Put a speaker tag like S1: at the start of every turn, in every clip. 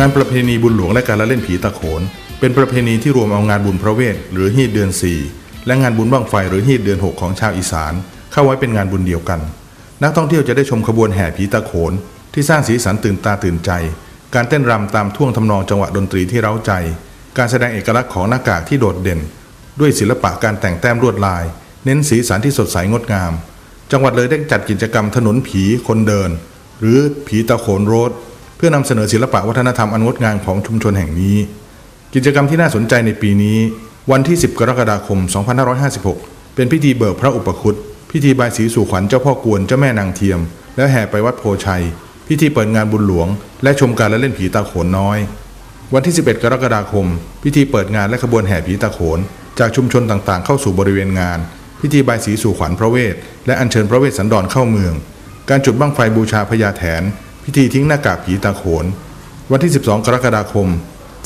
S1: งานประเพณีบุญหลวงและการละเล่นผีตะโขน เป็นประเพณีที่รวมเอางานบุญพระเวทหรือฮีดเดือน 4 และงานบุญบั้งไฟหรือฮีดเดือน 6 ของชาวอีสาน เข้าไว้เป็นงานบุญเดียวกัน นักท่องเที่ยวจะได้ชมขบวนแห่ผีตะโขน ที่สร้างสีสันตื่นตาตื่นใจ การเต้นรำตามท่วงทำนองจังหวะดนตรีที่เร้าใจ การแสดงเอกลักษณ์ของหน้ากากที่โดดเด่น ด้วยศิลปะการแต่งแต้มลวดลาย เน้นสีสันที่สดใสงดงาม จังหวัดเลยได้จัดกิจกรรมถนนผีคนเดิน หรือผีตะโขนโรด เพื่อนำเสนอศิลปะวัฒนธรรมอันงดงามของชุมชนแห่งนี้ กิจกรรมที่น่าสนใจในปีนี้ วันที่ 10 กรกฎาคม 2556 เป็นพิธีเบิกพระอุปคุตพิธีบายสีสู่ขวัญเจ้าพ่อกวนเจ้าแม่นางเทียม แล้วแห่ไปวัดโพชัย พิธีเปิดงานบุญหลวง และชมการละเล่นผีตาโขนน้อย วันที่ 11 กรกฎาคม พิธีเปิดงานและขบวนแห่ผีตาโขน จากชุมชนต่างๆ เข้าสู่บริเวณงาน พิธีบายสีสู่ขวัญพระเวทและอัญเชิญพระเวสสันดรเข้าเมือง การจุดบั้งไฟบูชาพญาแถน พิธีทิ้งหน้ากากผีตาโขน วันที่ 12 กรกฎาคม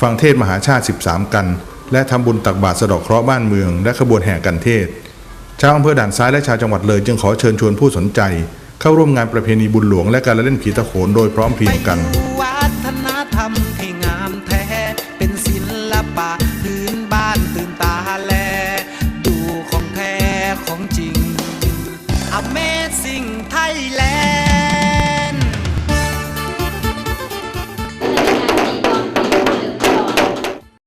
S1: ฟังเทศมหาชาติ 13 กัน และทำบุญตักบาตรสะเดอกเคราะห์บ้านเมือง และขบวนแห่กันเทศ ชาวอำเภอด่านซ้ายและชาวจังหวัดเลยจึงขอเชิญชวนผู้สนใจ เข้าร่วมงานประเพณีบุญหลวงและการละเล่นผีตะโขนโดยพร้อมเพรียงกัน
S2: ไปดูวัฒนธรรมที่งามแท้เป็นศิลปะพื้นบ้านตื่นตาแลดูของแท้ของจริง Amazing Thailand